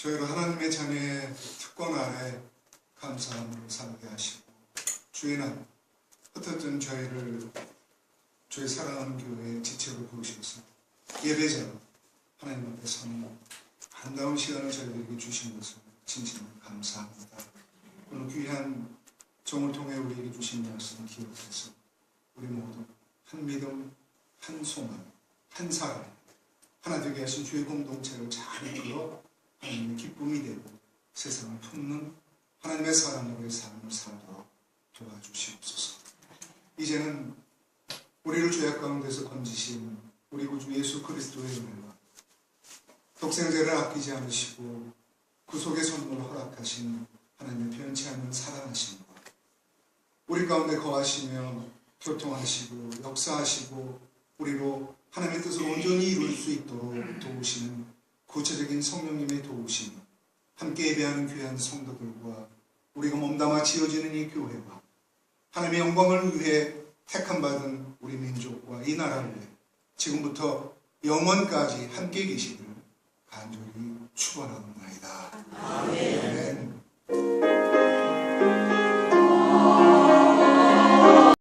저희를 하나님의 자녀의 특권 아래 감사함으로 살게 하시고 주의 날 흩어진 저희를 주의 사랑하는 교회의 지체로 부으셔서 예배자로 하나님 앞에 서는 반가운 시간을 저희에게 주신 것을 진심으로 감사합니다. 오늘 귀한 종을 통해 우리에게 주신 말씀 기억해서 우리 모두 한 믿음, 한 소망, 한 사랑 하나 되게 하신 주의 공동체를 잘 이끌어 하나님의 기쁨이 되고 세상을 품는 하나님의 사람으로의 삶을 살도록 도와주시옵소서. 이제는 우리를 죄악 가운데서 건지신 우리 구주 예수 그리스도의 은혜와 독생자를 아끼지 않으시고 구속의 선물을 허락하신 하나님의 변치 않는 사랑하심과 우리 가운데 거하시며 교통하시고 역사하시고 우리로 하나님의 뜻을 온전히 이룰 수 있도록 도우시는 구체적인 성령님의 도우심 함께 예배하는 귀한 성도들과 우리가 몸담아 지어지는 이 교회와 하나님의 영광을 위해 택함 받은 우리 민족과 이 나라를 위해 지금부터 영원까지 함께 계시기를 간절히 축원합니다.